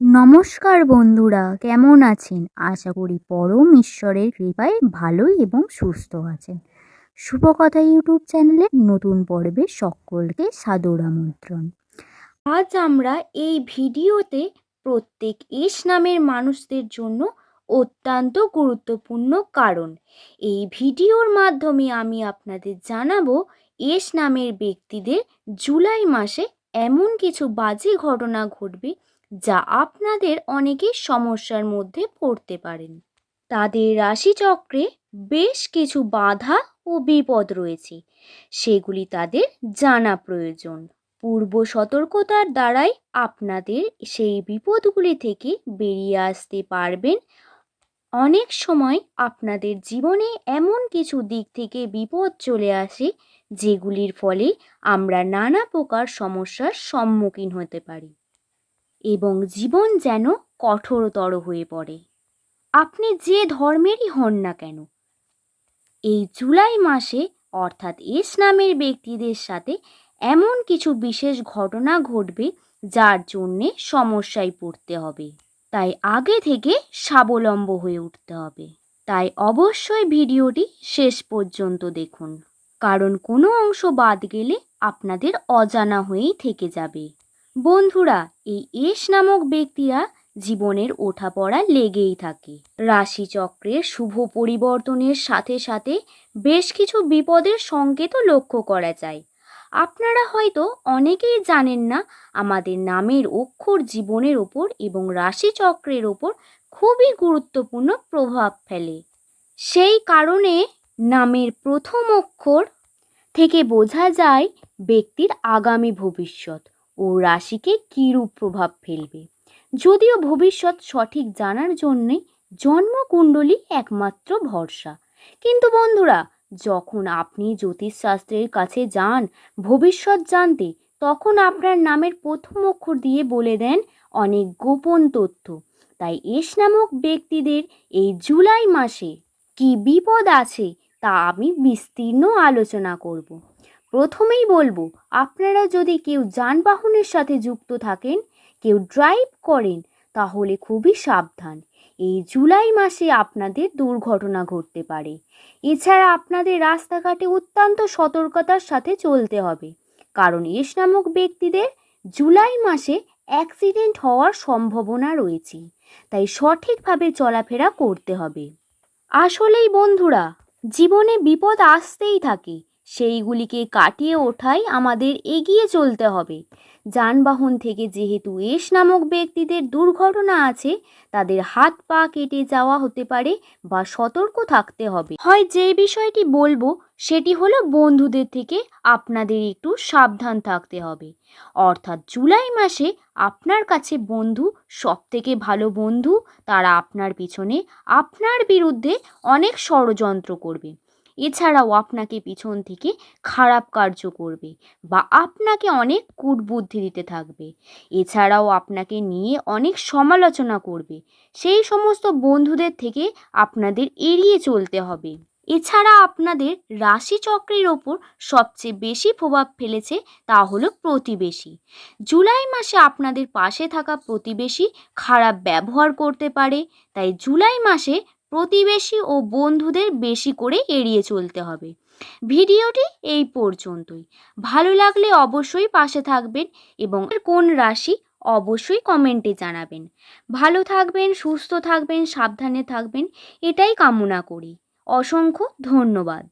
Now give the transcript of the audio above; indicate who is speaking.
Speaker 1: নমস্কার বন্ধুরা, কেমন আছেন? আশা করি পরম ঈশ্বরের কৃপায় ভালোই এবং সুস্থ আছেন। শুভকথা ইউটিউব চ্যানেলের নতুন পর্বে সকলকে সাদর আমন্ত্রণ। আজ আমরা এই ভিডিওতে প্রত্যেক এস নামের মানুষদের জন্য অত্যন্ত গুরুত্বপূর্ণ কারণ। এই ভিডিওর মাধ্যমে আমি আপনাদের জানাব এস নামের ব্যক্তিদের জুলাই মাসে এমন কিছু বাজে ঘটনা ঘটবে যা আপনাদের অনেকেই সমস্যার মধ্যে পড়তে পারেন। তাদের রাশিচক্রে বেশ কিছু বাধা ও বিপদ রয়েছে। সেগুলি তাদের জানা প্রয়োজন। পূর্ব সতর্কতার দ্বারাই আপনাদের সেই বিপদগুলি থেকে বেরিয়ে আসতে পারবেন। অনেক সময় আপনাদের জীবনে এমন কিছু দিক থেকে বিপদ চলে আসে, যেগুলির ফলে আমরা নানা প্রকার সমস্যার সম্মুখীন হতে পারি। এবং জীবন যেন কঠোরতর হয়ে পড়ে। আপনি যে ধর্মেরই হন না কেন। এই জুলাই মাসে, অর্থাৎ এস নামের ব্যক্তিদের সাথে এমন কিছু বিশেষ ঘটনা ঘটবে যার জন্যে সমস্যায় পড়তে হবে। তাই আগে থেকে স্বাবলম্ব হয়ে উঠতে হবে। তাই অবশ্যই ভিডিওটি শেষ পর্যন্ত দেখুন। কারণ কোনো অংশ বাদ গেলে আপনাদের অজানা হয়েই থেকে যাবে। বন্ধুরা এই এস নামক ব্যক্তিরা জীবনের ওঠাপড়া লেগেই থাকে। রাশিচক্রের শুভ পরিবর্তনের সাথে সাথে বেশ কিছু বিপদের সংকেতও লক্ষ্য করা যায়। আপনারা হয়তো অনেকেই জানেন না, আমাদের নামের অক্ষর জীবনের ওপর এবং রাশিচক্রের ওপর খুবই গুরুত্বপূর্ণ প্রভাব ফেলে। সেই কারণে নামের প্রথম অক্ষর থেকে বোঝা যায় ব্যক্তির আগামী ভবিষ্যৎ। ও রাশিকে কীরূপ প্রভাব ফেলবে? যদিও ভবিষ্যৎ সঠিক জানার জন্যে জন্মকুণ্ডলী একমাত্র ভরসা। কিন্তু বন্ধুরা, যখন আপনি জ্যোতিষশাস্ত্রের কাছে যান, ভবিষ্যৎ জানতে, তখন আপনার নামের প্রথম অক্ষর দিয়ে বলে দেন অনেক গোপন তথ্য। তাই এস নামক ব্যক্তিদের এই জুলাই মাসে কি বিপদ আছে, তা আমি বিস্তীর্ণ আলোচনা করব। প্রথমেই বলব, আপনারা যদি কেউ যানবাহনের সাথে যুক্ত থাকেন, কেউ ড্রাইভ করেন, তাহলে খুবই সাবধান। এই জুলাই মাসে আপনাদের দুর্ঘটনা ঘটতে পারে। এছাড়া আপনাদের রাস্তাঘাটে অত্যন্ত সতর্কতার সাথে চলতে হবে। কারণ এস নামক ব্যক্তিদের জুলাই মাসে অ্যাক্সিডেন্ট হওয়ার সম্ভাবনা রয়েছে। তাই সঠিকভাবে চলাফেরা করতে হবে। আসলেই বন্ধুরা, জীবনে বিপদ আসতেই থাকে। সেইগুলিকে কাটিয়ে ওঠাই আমাদের এগিয়ে চলতে হবে। যানবাহন থেকে যেহেতু এস নামক ব্যক্তিদের দুর্ঘটনা আছে, তাদের হাত পা কেটে যাওয়া হতে পারে বা সতর্ক থাকতে হবে। হয় যে বিষয়টি বলব, সেটি হলো বন্ধুদের থেকে আপনাদের একটু সাবধান থাকতে হবে। অর্থাৎ জুলাই মাসে আপনার কাছে বন্ধু সব থেকে ভালো বন্ধু, তারা আপনার পিছনে আপনার বিরুদ্ধে অনেক ষড়যন্ত্র করবে। এছাড়াও আপনাকে পিছন থেকে খারাপ কার্য করবে বা আপনাকে অনেক কূটবুদ্ধি দিতে থাকবে। এছাড়াও আপনাকে নিয়ে অনেক সমালোচনা করবে। সেই সমস্ত বন্ধুদের থেকে আপনাদের এড়িয়ে চলতে হবে। এছাড়া আপনাদের রাশিচক্রের ওপর সবচেয়ে বেশি প্রভাব ফেলেছে তা হলো প্রতিবেশী। জুলাই মাসে আপনাদের পাশে থাকা প্রতিবেশী খারাপ ব্যবহার করতে পারে, তাই জুলাই মাসে প্রতিবেশী ও বন্ধুদের বেশি করে এড়িয়ে চলতে হবে। ভিডিওটি এই পর্যন্তই। ভালো লাগলে অবশ্যই পাশে থাকবেন এবং কোন রাশি অবশ্যই কমেন্টে জানাবেন। ভালো থাকবেন, সুস্থ থাকবেন, সাবধানে থাকবেন, এটাই কামনা করি। অসংখ্য ধন্যবাদ।